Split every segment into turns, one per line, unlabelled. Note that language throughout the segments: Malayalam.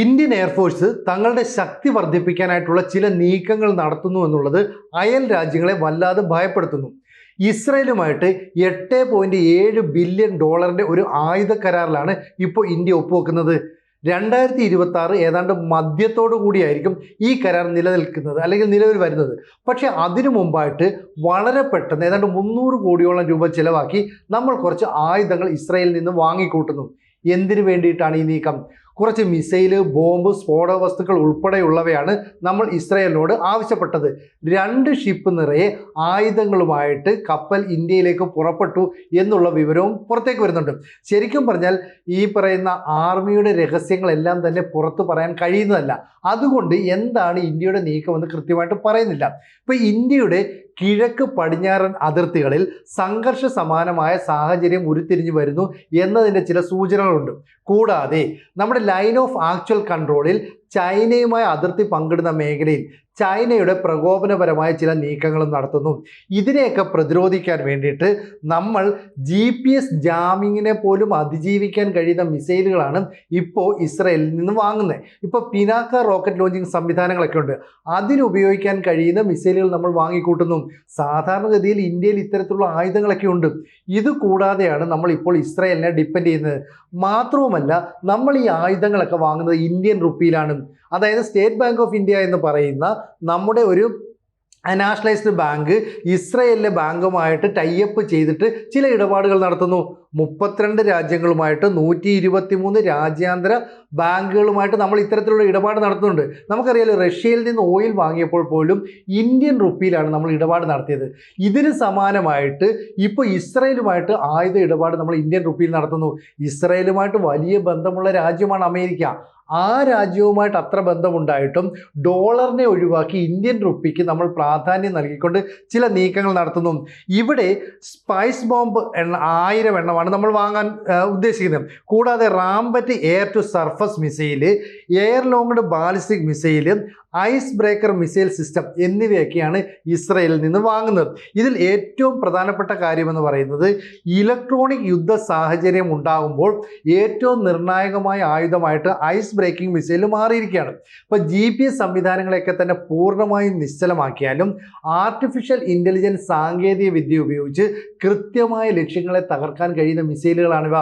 ഇന്ത്യൻ എയർഫോഴ്സ് തങ്ങളുടെ ശക്തി വർദ്ധിപ്പിക്കാനായിട്ടുള്ള ചില നീക്കങ്ങൾ നടത്തുന്നു എന്നുള്ളത് അയൽ രാജ്യങ്ങളെ വല്ലാതെ ഭയപ്പെടുത്തുന്നു. ഇസ്രയേലുമായിട്ട് എട്ട് പോയിന്റ് ഏഴ് ബില്യൺ ഡോളറിന്റെ ഒരു ആയുധ കരാറിലാണ് ഇപ്പോൾ ഇന്ത്യ ഒപ്പുവെക്കുന്നത്. രണ്ടായിരത്തി ഇരുപത്തി ആറ് ഏതാണ്ട് മദ്യത്തോടു കൂടിയായിരിക്കും ഈ കരാർ നിലനിൽക്കുന്നത് അല്ലെങ്കിൽ നിലവിൽ വരുന്നത്. പക്ഷേ അതിനു മുമ്പായിട്ട് വളരെ പെട്ടെന്ന് ഏതാണ്ട് മുന്നൂറ് കോടിയോളം രൂപ ചിലവാക്കി നമ്മൾ കുറച്ച് ആയുധങ്ങൾ ഇസ്രയേലിൽ നിന്ന് വാങ്ങിക്കൂട്ടുന്നു. എന്തിനു വേണ്ടിയിട്ടാണ് ഈ നീക്കം? കുറച്ച് മിസൈൽ ബോംബ് സ്ഫോടക വസ്തുക്കൾ ഉൾപ്പെടെയുള്ളവയാണ് നമ്മൾ ഇസ്രയേലിനോട് ആവശ്യപ്പെട്ടത്. രണ്ട് ഷിപ്പ് നിറയെ ആയുധങ്ങളുമായിട്ട് കപ്പൽ ഇന്ത്യയിലേക്ക് പുറപ്പെട്ടു എന്നുള്ള വിവരവും പുറത്തേക്ക് വരുന്നുണ്ട്. ശരിക്കും പറഞ്ഞാൽ ഈ പറയുന്ന ആർമിയുടെ രഹസ്യങ്ങളെല്ലാം തന്നെ പുറത്ത് പറയാൻ കഴിയുന്നതല്ല. അതുകൊണ്ട് എന്താണ് ഇന്ത്യയുടെ നീക്കമെന്ന് കൃത്യമായിട്ട് പറയുന്നില്ല. ഇപ്പോൾ ഇന്ത്യയുടെ കിഴക്ക് പടിഞ്ഞാറൻ അതിർത്തികളിൽ സംഘർഷ സമാനമായ സാഹചര്യം ഉരുത്തിരിഞ്ഞു വരുന്നു എന്നതിന്റെ ചില സൂചനകളുണ്ട്. കൂടാതെ നമ്മുടെ ലൈൻ ഓഫ് ആക്ച്വൽ കൺട്രോളിൽ ചൈനയുമായി അതിർത്തി പങ്കിടുന്ന മേഖലയിൽ ചൈനയുടെ പ്രകോപനപരമായ ചില നീക്കങ്ങളും നടത്തുന്നു. ഇതിനെയൊക്കെ പ്രതിരോധിക്കാൻ വേണ്ടിയിട്ട് നമ്മൾ ജി പി എസ് ജാമിങ്ങിനെ പോലും അതിജീവിക്കാൻ കഴിയുന്ന മിസൈലുകളാണ് ഇപ്പോൾ ഇസ്രയേലിൽ നിന്ന് വാങ്ങുന്നത്. ഇപ്പോൾ പിനാക്ക റോക്കറ്റ് ലോഞ്ചിങ് സംവിധാനങ്ങളൊക്കെ ഉണ്ട്. അതിനുപയോഗിക്കാൻ കഴിയുന്ന മിസൈലുകൾ നമ്മൾ വാങ്ങിക്കൂട്ടുന്നു. സാധാരണഗതിയിൽ ഇന്ത്യയിൽ ഇത്തരത്തിലുള്ള ആയുധങ്ങളൊക്കെ ഉണ്ട്. ഇത് കൂടാതെയാണ് നമ്മൾ ഇപ്പോൾ ഇസ്രയേലിനെ ഡിപ്പെൻഡ് ചെയ്യുന്നത്. മാത്രവുമല്ല നമ്മൾ ഈ ആയുധങ്ങളൊക്കെ വാങ്ങുന്നത് ഇന്ത്യൻ റുപ്പിയിലാണ് അതായത് സ്റ്റേറ്റ് ബാങ്ക് ഓഫ് ഇന്ത്യ എന്ന് പറയുന്ന നമ്മുടെ ഒരു നാഷണലൈസ്ഡ് ബാങ്ക് ഇസ്രയേലിലെ ബാങ്കുമായിട്ട് ടൈ അപ്പ് ചെയ്തിട്ട് ചില ഇടപാടുകൾ നടത്തുന്നു. മുപ്പത്തിരണ്ട് രാജ്യങ്ങളുമായിട്ട് നൂറ്റി ഇരുപത്തി മൂന്ന് രാജ്യാന്തര ബാങ്കുകളുമായിട്ട് നമ്മൾ ഇത്തരത്തിലുള്ള ഇടപാട് നടത്തുന്നുണ്ട്. നമുക്കറിയാലോ റഷ്യയിൽ നിന്ന് ഓയിൽ വാങ്ങിയപ്പോൾ പോലും ഇന്ത്യൻ റുപ്പിയിലാണ് നമ്മൾ ഇടപാട് നടത്തിയത്. ഇതിന് സമാനമായിട്ട് ഇപ്പോൾ ഇസ്രയേലുമായിട്ട് ആയുധ ഇടപാട് നമ്മൾ ഇന്ത്യൻ റുപ്പിയിൽ നടത്തുന്നു. ഇസ്രയേലുമായിട്ട് വലിയ ബന്ധമുള്ള രാജ്യമാണ് അമേരിക്ക. ആ രാജ്യവുമായിട്ട് അത്ര ബന്ധമുണ്ടായിട്ടും ഡോളറിനെ ഒഴിവാക്കി ഇന്ത്യൻ റുപ്പിക്ക് നമ്മൾ പ്രാധാന്യം നൽകിക്കൊണ്ട് ചില നീക്കങ്ങൾ നടത്തുന്നു. ഇവിടെ സ്പൈസ് ബോംബ് എണ്ണ ആയിരം എണ്ണമാണ് നമ്മൾ വാങ്ങാൻ ഉദ്ദേശിക്കുന്നത്. കൂടാതെ Rampage air to surface missile air launched ballistic missile ice breaker missile system എന്നിവയൊക്കെയാണ് ഇസ്രയേലിൽ നിന്ന് വാങ്ങുന്നത്. ഇതിൽ ഏറ്റവും പ്രധാനപ്പെട്ട കാര്യമെന്ന് പറയുന്നത് ഇലക്ട്രോണിക് യുദ്ധ സാഹചര്യം ഉണ്ടാകുമ്പോൾ ഏറ്റവും നിർണായകമായ ആയുധമായിട്ട് ഐസ് ബ്രേക്കിംഗ് മിസൈൽ മാറിയിരിക്കുകയാണ്. ഇപ്പോൾ ജി പി എസ് സംവിധാനങ്ങളെയൊക്കെ തന്നെ പൂർണമായും നിശ്ചലമാക്കിയാലും ആർട്ടിഫിഷ്യൽ ഇന്റലിജൻസ് സാങ്കേതിക വിദ്യ ഉപയോഗിച്ച് കൃത്യമായ ലക്ഷ്യങ്ങളെ തകർക്കാൻ കഴിയുന്ന മിസൈലുകളാണിവ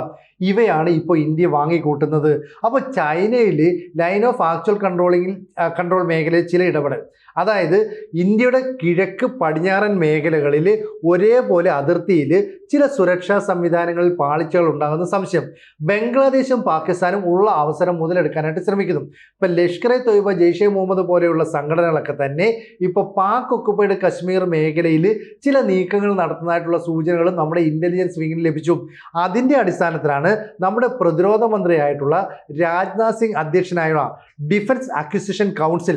ഇവയാണ് ഇപ്പോൾ ഇന്ത്യ വാങ്ങിക്കൂട്ടുന്നത്. അപ്പോൾ ചൈനയിൽ ലൈൻ ഓഫ് ആക്ച്വൽ കൺട്രോളിങ്ങിൽ കൺട്രോൾ മേഖലയിൽ ചില ഇടപെടൽ. അതായത് ഇന്ത്യയുടെ കിഴക്ക് പടിഞ്ഞാറൻ മേഖലകളിൽ ഒരേപോലെ അതിർത്തിയിൽ ചില സുരക്ഷാ സംവിധാനങ്ങളിൽ പാളിച്ചകൾ ഉണ്ടാകുന്ന സംശയം. ബംഗ്ലാദേശും പാകിസ്ഥാനും ഉള്ള അവസരം മുതലെടുക്കാനായിട്ട് ശ്രമിക്കുന്നു. ഇപ്പം ലഷ്കർ എ തൊയ്ബ ജെയ്ഷെ മുഹമ്മദ് പോലെയുള്ള സംഘടനകളൊക്കെ തന്നെ ഇപ്പോൾ പാക് ഒക്കുപ്പൈഡ് കശ്മീർ മേഖലയിൽ ചില നീക്കങ്ങൾ നടത്തുന്നതായിട്ടുള്ള സൂചനകൾ നമ്മുടെ ഇന്റലിജൻസ് വിങ്ങിന് ലഭിച്ചു. അതിന്റെ അടിസ്ഥാനത്തിലാണ് നമ്മുടെ പ്രതിരോധ മന്ത്രിയായിട്ടുള്ള രാജ്നാഥ് സിംഗ് അധ്യക്ഷനായുള്ള ഡിഫൻസ് അക്വിസിഷൻ കൗൺസിൽ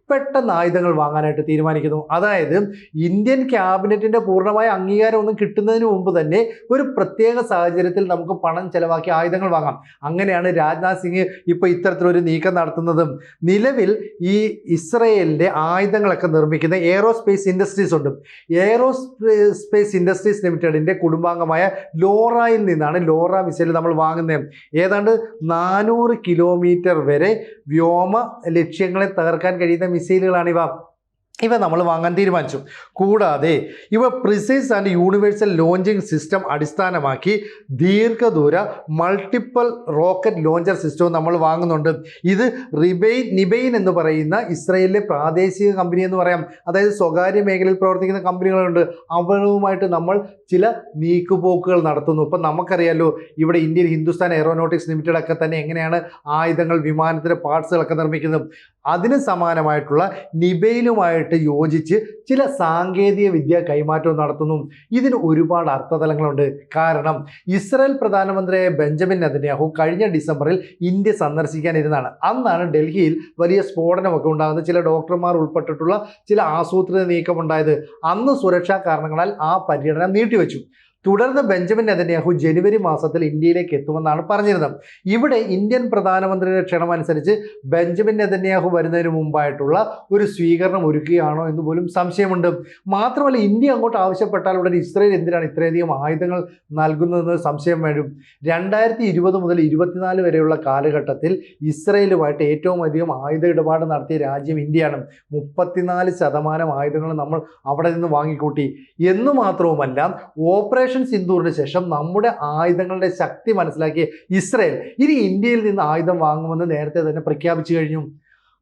പെട്ടെന്ന് ആയുധങ്ങൾ വാങ്ങാനായിട്ട് തീരുമാനിക്കുന്നു. അതായത് ഇന്ത്യൻ ക്യാബിനറ്റിന്റെ പൂർണമായ അംഗീകാരം ഒന്നും കിട്ടുന്നതിന് മുമ്പ് തന്നെ ഒരു പ്രത്യേക സാഹചര്യത്തിൽ നമുക്ക് പണം ചെലവാക്കി ആയുധങ്ങൾ വാങ്ങാം. അങ്ങനെയാണ് രാജ്നാഥ് സിംഗ് ഇപ്പോൾ ഇത്തരത്തിലൊരു നീക്കം നടത്തുന്നതും. നിലവിൽ ഈ ഇസ്രയേലിന്റെ ആയുധങ്ങളൊക്കെ നിർമ്മിക്കുന്ന എയറോസ്പേസ് ഇൻഡസ്ട്രീസ് ഉണ്ട്. എയറോസ്പേസ് ഇൻഡസ്ട്രീസ് ലിമിറ്റഡിന്റെ കുടുംബാംഗമായ ലോറയിൽ നിന്നാണ് ലോറ മിസൈൽ നമ്മൾ വാങ്ങുന്നത്. ഏതാണ്ട് നാനൂറ് കിലോമീറ്റർ വരെ വ്യോമ ലക്ഷ്യങ്ങളെ തകർക്കാൻ കഴിയുന്ന മിസൈലുകളാണിവ ഇവ. നമ്മൾ വാങ്ങാൻ തീരുമാനിച്ചു. കൂടാതെ ഇവ precise and universal launching system അടിസ്ഥാനമാക്കി ദീർഘദൂര മൾട്ടിപ്പിൾ റോക്കറ്റ് ലോഞ്ചർ സിസ്റ്റവും നമ്മൾ വാങ്ങുന്നുണ്ട്. ഇത് റിബെയിൻ നിബെയിൻ എന്ന് പറയുന്ന ഇസ്രയേലിലെ പ്രാദേശിക കമ്പനി എന്ന് പറയാം. അതായത് സ്വകാര്യ മേഖലയിൽ പ്രവർത്തിക്കുന്ന കമ്പനികളുണ്ട് അവരുമായിട്ട് നമ്മൾ ചില നീക്കുപോക്കുകൾ നടത്തുന്നു. ഇപ്പം നമുക്കറിയാലോ ഇവിടെ ഇന്ത്യൻ ഹിന്ദുസ്ഥാൻ എയറോനോട്ടിക്സ് ലിമിറ്റഡ് ഒക്കെ തന്നെ എങ്ങനെയാണ് ആയുധങ്ങൾ വിമാനത്തിന്റെ പാർട്സുകളൊക്കെ നിർമ്മിക്കുന്നത്? അതിന് സമാനമായിട്ടുള്ള നിബയിലുമായിട്ട് യോജിച്ച് ചില സാങ്കേതിക വിദ്യ കൈമാറ്റവും നടത്തുന്നു. ഇതിന് ഒരുപാട് അർത്ഥതലങ്ങളുണ്ട്. കാരണം ഇസ്രായേൽ പ്രധാനമന്ത്രിയായ ബെഞ്ചമിൻ നെതന്യാഹു കഴിഞ്ഞ ഡിസംബറിൽ ഇന്ത്യ സന്ദർശിക്കാനിരുന്നതാണ്. അന്നാണ് ഡൽഹിയിൽ വലിയ സ്ഫോടനമൊക്കെ ഉണ്ടാകുന്നത്. ചില ഡോക്ടർമാർ ഉൾപ്പെട്ടിട്ടുള്ള ചില ആസൂത്രിത നീക്കമുണ്ടായത്. അന്ന് സുരക്ഷാ കാരണങ്ങളാൽ ആ പര്യടനം Timothy തുടർന്ന് ബെഞ്ചമിൻ നെതന്യാഹു ജനുവരി മാസത്തിൽ ഇന്ത്യയിലേക്ക് എത്തുമെന്നാണ് പറഞ്ഞിരുന്നത്. ഇവിടെ ഇന്ത്യൻ പ്രധാനമന്ത്രിയുടെ ക്ഷണം അനുസരിച്ച് ബെഞ്ചമിൻ നെതന്യാഹു വരുന്നതിന് മുമ്പായിട്ടുള്ള ഒരു സ്വീകരണം ഒരുക്കുകയാണോ എന്ന് പോലും സംശയമുണ്ട്. മാത്രമല്ല ഇന്ത്യ അങ്ങോട്ട് ആവശ്യപ്പെട്ടാൽ ഉടനെ ഇസ്രയേൽ എന്തിനാണ് ഇത്രയധികം ആയുധങ്ങൾ നൽകുന്നതെന്ന് സംശയം വേണം രണ്ടായിരത്തി ഇരുപത് മുതൽ ഇരുപത്തിനാല് വരെയുള്ള കാലഘട്ടത്തിൽ ഇസ്രയേലുമായിട്ട് ഏറ്റവും അധികം ആയുധ ഇടപാട് നടത്തിയ രാജ്യം ഇന്ത്യയാണ്. മുപ്പത്തിനാല് ശതമാനം ആയുധങ്ങൾ നമ്മൾ അവിടെ നിന്ന് വാങ്ങിക്കൂട്ടി. എന്ന് മാത്രവുമല്ല ഓപ്പറേഷൻ സിന്ദൂറിന് ശേഷം നമ്മുടെ ആയുധങ്ങളുടെ ശക്തി മനസ്സിലാക്കിയ ഇസ്രയേൽ ഇനി ഇന്ത്യയിൽ നിന്ന് ആയുധം വാങ്ങുമെന്ന് നേരത്തെ തന്നെ പ്രഖ്യാപിച്ചു കഴിഞ്ഞു.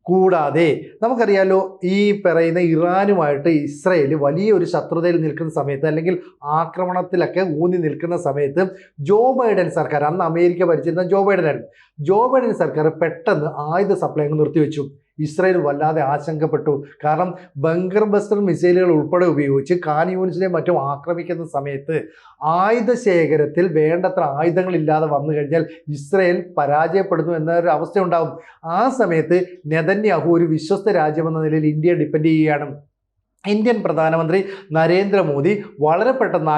കൂടാതെ നമുക്കറിയാലോ ഈ പറയുന്ന ഇറാനുമായിട്ട് ഇസ്രയേൽ വലിയൊരു ശത്രുതയിൽ നിൽക്കുന്ന സമയത്ത് അല്ലെങ്കിൽ ആക്രമണത്തിലൊക്കെ ഊന്നി നിൽക്കുന്ന സമയത്ത് ജോ ബൈഡൻ സർക്കാർ അന്ന് അമേരിക്ക ഭരിച്ചിരുന്ന ജോ ബൈഡനായിരുന്നു. ജോ ബൈഡൻ സർക്കാർ പെട്ടെന്ന് ആയുധ സപ്ലൈ നിർത്തിവെച്ചു. ഇസ്രായേൽ വല്ലാതെ ആശങ്കപ്പെട്ടു. കാരണം ബങ്കർ ബസ്റ്റർ മിസൈലുകൾ ഉൾപ്പെടെ ഉപയോഗിച്ച് കാൻ യൂണിറ്റ്സിനെ മറ്റും ആക്രമിക്കുന്ന സമയത്ത് ആയുധ ശേഖരത്തിൽ വേണ്ടത്ര ആയുധങ്ങളില്ലാതെ വന്നു കഴിഞ്ഞാൽ ഇസ്രയേൽ പരാജയപ്പെടുന്നു എന്നൊരു അവസ്ഥയുണ്ടാകും ആ സമയത്ത് നെതന്യാഹു ഒരു വിശ്വസ്ത രാജ്യമെന്ന നിലയിൽ ഇന്ത്യ ഡിപ്പെൻഡ് ചെയ്യുകയാണ്. ഇന്ത്യൻ പ്രധാനമന്ത്രി നരേന്ദ്രമോദി വളരെ പെട്ടെന്ന്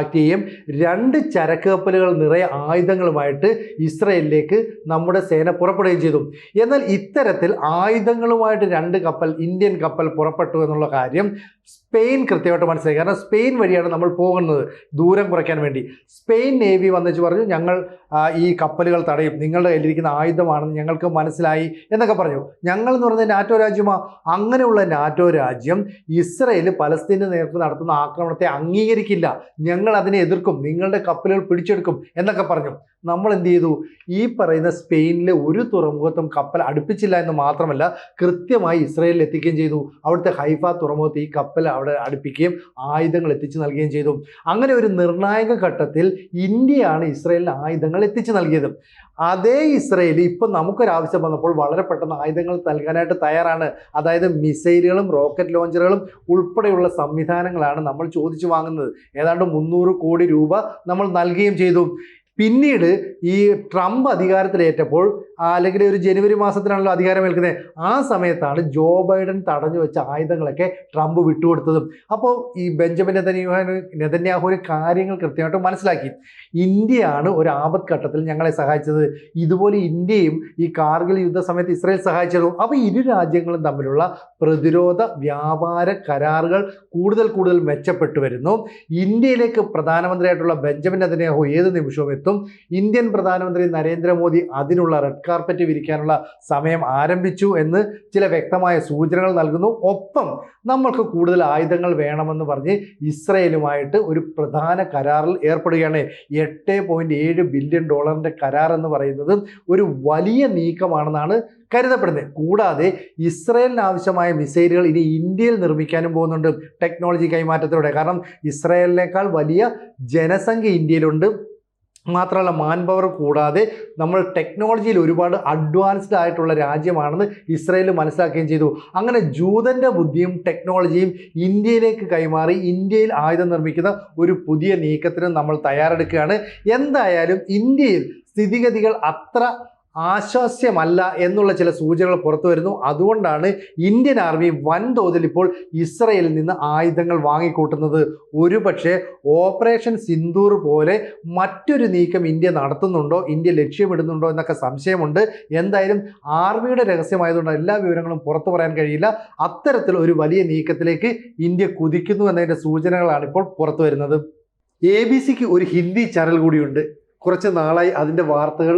രണ്ട് ചരക്ക് കപ്പലുകൾ നിറയെ ആയുധങ്ങളുമായിട്ട് ഇസ്രയേലിലേക്ക് നമ്മുടെ സേന പുറപ്പെടുകയും ചെയ്തു. എന്നാൽ ഇത്തരത്തിൽ ആയുധങ്ങളുമായിട്ട് രണ്ട് കപ്പൽ ഇന്ത്യൻ കപ്പൽ പുറപ്പെട്ടു എന്നുള്ള കാര്യം സ്പെയിൻ കൃത്യമായിട്ട് മനസ്സിലായി. കാരണം സ്പെയിൻ വഴിയാണ് നമ്മൾ പോകുന്നത് ദൂരം കുറയ്ക്കാൻ വേണ്ടി. സ്പെയിൻ നേവി വന്നിച്ച് പറഞ്ഞു ഞങ്ങൾ ഈ കപ്പലുകൾ തടയും. നിങ്ങളുടെ കയ്യിലിരിക്കുന്ന ആയുധമാണെന്ന് ഞങ്ങൾക്ക് മനസ്സിലായി എന്നൊക്കെ പറഞ്ഞു. ഞങ്ങൾ എന്ന് പറഞ്ഞാൽ നാറ്റോ രാജ്യമാണ് അങ്ങനെയുള്ള നാറ്റോ രാജ്യം ഇസ്രയേൽ പലസ്തീന് നേർക്ക് നടത്തുന്ന ആക്രമണത്തെ അംഗീകരിക്കില്ല. ഞങ്ങൾ അതിനെ എതിർക്കും. നിങ്ങളുടെ കപ്പലുകൾ പിടിച്ചെടുക്കും എന്നൊക്കെ പറഞ്ഞു. നമ്മൾ എന്ത് ചെയ്തു ഈ പറയുന്ന സ്പെയിനിലെ ഒരു തുറമുഖത്തും കപ്പൽ അടുപ്പിച്ചില്ല എന്ന് മാത്രമല്ല കൃത്യമായി ഇസ്രയേലിൽ എത്തിക്കുകയും ചെയ്തു. അവിടുത്തെ ഹൈഫ തുറമുഖത്ത് ഈ കപ്പൽ അവിടെ അടുപ്പിക്കുകയും ആയുധങ്ങൾ എത്തിച്ചു നൽകുകയും ചെയ്തു. അങ്ങനെ ഒരു നിർണായക ഘട്ടത്തിൽ ഇന്ത്യയാണ് ഇസ്രയേലിന് ആയുധങ്ങൾ എത്തിച്ചു നൽകിയത്. അതേ ഇസ്രയേൽ ഇപ്പം നമുക്കൊരാവശ്യം വന്നപ്പോൾ വളരെ പെട്ടെന്ന് ആയുധങ്ങൾ നൽകാനായിട്ട് തയ്യാറാണ്. അതായത് മിസൈലുകളും റോക്കറ്റ് ലോഞ്ചറുകളും ഉൾപ്പെടെയുള്ള സംവിധാനങ്ങളാണ് നമ്മൾ ചോദിച്ചു വാങ്ങുന്നത്. ഏതാണ്ട് മുന്നൂറ് കോടി രൂപ നമ്മൾ നൽകുകയും ചെയ്തു. പിന്നീട് ഈ ട്രംപ് അധികാരത്തിലേറ്റപ്പോൾ അല്ലെങ്കിൽ ഒരു ജനുവരി മാസത്തിലാണല്ലോ അധികാരമേൽക്കുന്നത് ആ സമയത്താണ് ജോ ബൈഡൻ തടഞ്ഞു വെച്ച ആയുധങ്ങളൊക്കെ ട്രംപ് വിട്ടുകൊടുത്തതും. അപ്പോൾ ഈ ബെഞ്ചമിൻ നെതന്യാഹു നെതന്യാഹുവിന് കാര്യങ്ങൾ കൃത്യമായിട്ട് മനസ്സിലാക്കി. ഇന്ത്യയാണ് ഒരു ആപത് ഘട്ടത്തിൽ ഞങ്ങളെ സഹായിച്ചത്. ഇതുപോലെ ഇന്ത്യയും ഈ കാർഗിൽ യുദ്ധ സമയത്ത് ഇസ്രായേൽ സഹായിച്ചതും. അപ്പോൾ ഇരു രാജ്യങ്ങളും തമ്മിലുള്ള പ്രതിരോധ വ്യാപാര കരാറുകൾ കൂടുതൽ കൂടുതൽ മെച്ചപ്പെട്ടു വരുന്നു. ഇന്ത്യയിലേക്ക് പ്രധാനമന്ത്രിയായിട്ടുള്ള ബെഞ്ചമിൻ നെതന്യാഹു ഏത് നിമിഷവും എത്തും. ഇന്ത്യൻ പ്രധാനമന്ത്രി നരേന്ദ്രമോദി അതിനുള്ള റെഡ് കാർപ്പറ്റ് വിരിക്കാനുള്ള സമയം ആരംഭിച്ചു എന്ന് ചില വ്യക്തമായ സൂചനകൾ നൽകുന്നു. ഒപ്പം നമ്മൾക്ക് കൂടുതൽ ആയുധങ്ങൾ വേണമെന്ന് പറഞ്ഞ് ഇസ്രയേലുമായിട്ട് ഒരു പ്രധാന കരാറിൽ ഏർപ്പെടുകയാണ്. എട്ട് പോയിന്റ് ഏഴ് ബില്യൺ ഡോളറിന്റെ കരാർ എന്ന് പറയുന്നത് ഒരു വലിയ നീക്കമാണെന്നാണ് കരുതപ്പെടുന്നത്. കൂടാതെ ഇസ്രയേലിന് ആവശ്യമായ മിസൈലുകൾ ഇനി ഇന്ത്യയിൽ നിർമ്മിക്കാനും പോകുന്നുണ്ട്. ടെക്നോളജി കൈമാറ്റത്തിലൂടെ. കാരണം ഇസ്രയേലിനേക്കാൾ വലിയ ജനസംഖ്യ ഇന്ത്യയിലുണ്ട്. മാത്രമല്ല മാൻ പവർ കൂടാതെ നമ്മൾ ടെക്നോളജിയിൽ ഒരുപാട് അഡ്വാൻസ്ഡ് ആയിട്ടുള്ള രാജ്യമാണെന്ന് ഇസ്രയേൽ മനസ്സിലാക്കുകയും ചെയ്തു. അങ്ങനെ ജൂതന്റെ ബുദ്ധിയും ടെക്നോളജിയും ഇന്ത്യയിലേക്ക് കൈമാറി ഇന്ത്യയിൽ ആയുധം നിർമ്മിക്കുന്ന ഒരു പുതിയ നീക്കത്തിന് നമ്മൾ തയ്യാറെടുക്കുകയാണ്. എന്തായാലും ഇന്ത്യയിൽ സ്ഥിതിഗതികൾ അത്ര ആശ്വാസ്യമല്ല എന്നുള്ള ചില സൂചനകൾ പുറത്തു വരുന്നു. അതുകൊണ്ടാണ് ഇന്ത്യൻ ആർമി വൻതോതിൽ ഇപ്പോൾ ഇസ്രയേലിൽ നിന്ന് ആയുധങ്ങൾ വാങ്ങിക്കൂട്ടുന്നത്. ഒരുപക്ഷെ ഓപ്പറേഷൻ സിന്ദൂർ പോലെ മറ്റൊരു നീക്കം ഇന്ത്യ നടത്തുന്നുണ്ടോ ഇന്ത്യ ലക്ഷ്യമിടുന്നുണ്ടോ എന്നൊക്കെ സംശയമുണ്ട്. എന്തായാലും ആർമിയുടെ രഹസ്യമായതുകൊണ്ട് എല്ലാ വിവരങ്ങളും പുറത്തു പറയാൻ കഴിയില്ല. അത്തരത്തിൽ ഒരു വലിയ നീക്കത്തിലേക്ക് ഇന്ത്യ കുതിക്കുന്നു എന്നതിന്റെ സൂചനകളാണ് ഇപ്പോൾ പുറത്തു വരുന്നത്. എ ബി സിക്ക് ഒരു ഹിന്ദി ചാനൽ കൂടിയുണ്ട്. കുറച്ച് നാളായി അതിന്റെ വാർത്തകൾ